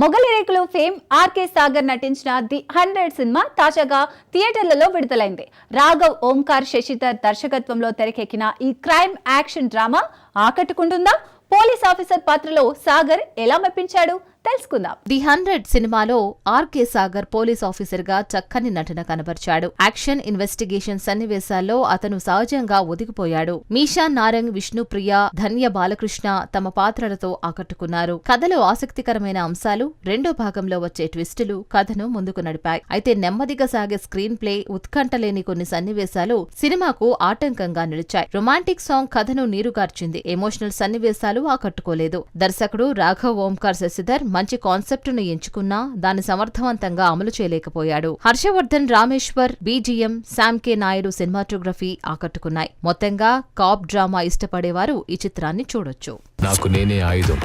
మొగలి రేకులు fame RK Sagar నటించిన the hundred cinema తాజాగా థియేటర్లలో విడుదలైంది. రాఘవ్ ఓంకార్ శశిధర్ దర్శకత్వంలో తెరకెక్కిన ఈ క్రైమ్ యాక్షన్ డ్రామా ఆకట్టుకుంటుందా? పోలీస్ ఆఫీసర్ పాత్రలో సాగర్ ఎలా మెప్పించాడు? తెలుసుకుందాం. ది హండ్రెడ్ సినిమాలో ఆర్కే సాగర్ పోలీస్ ఆఫీసర్గా చక్కని నటన కనబర్చాడు. యాక్షన్ ఇన్వెస్టిగేషన్ సన్నివేశాల్లో అతను సహజంగా ఒదిగిపోయాడు. మీషా నారంగ్ విష్ణుప్రియ ధన్య బాలకృష్ణ తమ పాత్రలతో ఆకట్టుకున్నారు. కథలో ఆసక్తికరమైన అంశాలు రెండో భాగంలో వచ్చే ట్విస్టులు కథను ముందుకు నడిపాయి. అయితే నెమ్మదిగా సాగే స్క్రీన్ ప్లే ఉత్కంఠ లేని కొన్ని సన్నివేశాలు సినిమాకు ఆటంకంగా నిలిచాయి. రొమాంటిక్ సాంగ్ కథను నీరుగార్చింది. ఎమోషనల్ సన్నివేశాలు ఆకట్టుకోలేదు. దర్శకుడు రాఘవ్ ఓంకార్ శశిధర్ మంచి కాన్సెప్టును ఎంచుకున్నా దాన్ని సమర్థవంతంగా అమలు చేయలేకపోయాడు. Harshavardhan Rameshwar BGM Sam K Naidu cinematography ఆకట్టుకున్నాయి. మొత్తంగా కాప్ డ్రామా ఇష్టపడేవారు ఈ చిత్రాన్ని చూడొచ్చు. నాకు నేనే ఆయుధం.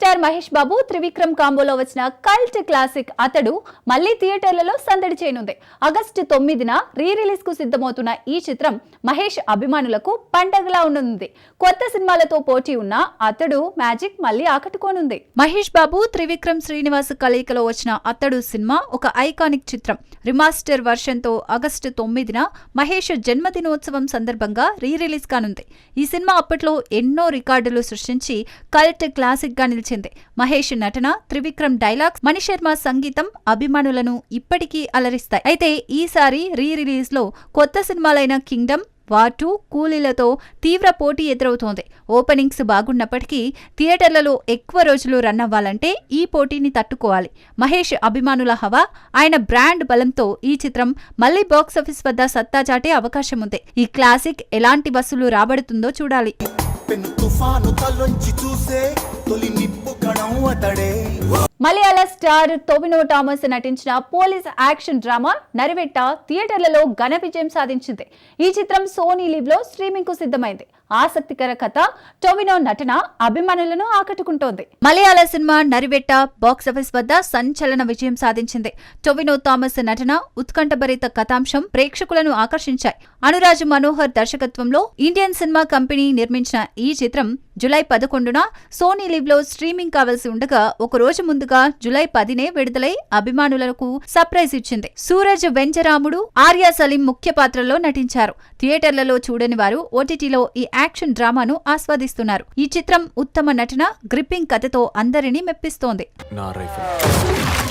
స్టార్ మహేష్ బాబు త్రివిక్రమ్ కాంబోలో వచ్చిన కల్ట్ క్లాసిక్ అతడు మళ్ళీ థియేటర్లలో సందడి చేయనుంది. ఆగస్టు తొమ్మిదిన రీ రిలీజ్కు సిద్ధమవుతున్న ఈ చిత్రం మహేష్ అభిమానులకు పండగలా ఉండనుంది. కొత్త సినిమాలతో పోటీ ఉన్న అతడు మ్యాజిక్ మళ్ళీ ఆకట్టుకోనుంది. మహేష్ బాబు త్రివిక్రమ్ శ్రీనివాస్ కలయికలో వచ్చిన అతడు సినిమా ఒక ఐకానిక్ చిత్రం. రిమాస్టర్ వర్షన్తో ఆగస్టు తొమ్మిదిన మహేష్ జన్మదినోత్సవం సందర్భంగా రీ రిలీజ్ కానుంది. ఈ సినిమా అప్పట్లో ఎన్నో రికార్డులు సృష్టించి కల్ట్ క్లాసిక్గా నిలిచింది. మహేష్ నటన త్రివిక్రమ్ డైలాగ్స్ మణిశర్మ సంగీతం అభిమానులను ఇప్పటికీ అలరిస్తాయి. అయితే ఈసారి రీ రిలీజ్లో కొత్త సినిమాలైన కింగ్డమ్ వాటు కూలీలతో తీవ్ర పోటీ ఎదురవుతోంది. ఓపెనింగ్స్ బాగున్నప్పటికీ థియేటర్లలో ఎక్కువ రోజులు రన్ అవ్వాలంటే ఈ పోటీని తట్టుకోవాలి. మహేష్ అభిమానుల హవా ఆయన బ్రాండ్ బలంతో ఈ చిత్రం మళ్ళీ బాక్సాఫీస్ వద్ద సత్తా చాటే అవకాశం ఉంది ఈ క్లాసిక్ ఎలాంటి బస్సులు రాబడుతుందో చూడాలి. మలయాళ స్టార్ టోబినో థామస్ నటించిన పోలీస్ యాక్షన్ డ్రామా నరివెట్ట థియేటర్లలో ఘన విజయం సాధించింది. ఈ చిత్రం సోనీ లీవ్లో స్ట్రీమింగ్కు సిద్ధమైంది. ఆసక్తికర కథ టొవినో నటన అభిమానులను ఆకట్టుకుంటోంది. మలయాళ సినిమా నరివెట్ట బాక్సాఫీస్ వద్ద సంచలన విజయం సాధించింది. టొవినో థామస్ నటన ఉత్కంఠభరిత కథాంశం ప్రేక్షకులను ఆకర్షించాయి. అనురాజ్ మనోహర్ దర్శకత్వంలో ఇండియన్ సినిమా కంపెనీ నిర్మించిన ఈ చిత్రం జులై పదకొండున సోనీ లివ్లో స్ట్రీమింగ్ కావాల్సి ఉండగా ఒక రోజు ముందుగా జులై పదినే విడుదలై అభిమానులకు సర్ప్రైజ్ ఇచ్చింది. సూరజ్ వెంజరాముడు ఆర్యా సలీం ముఖ్య పాత్రలో నటించారు. థియేటర్లలో చూడని వారు ఓటీటీలో ఈ యాక్షన్ డ్రామాను ఆస్వాదిస్తున్నారు. ఈ చిత్రం ఉత్తమ నటన గ్రిప్పింగ్ కథతో అందరినీ మెప్పిస్తోంది. నా రైఫిల్.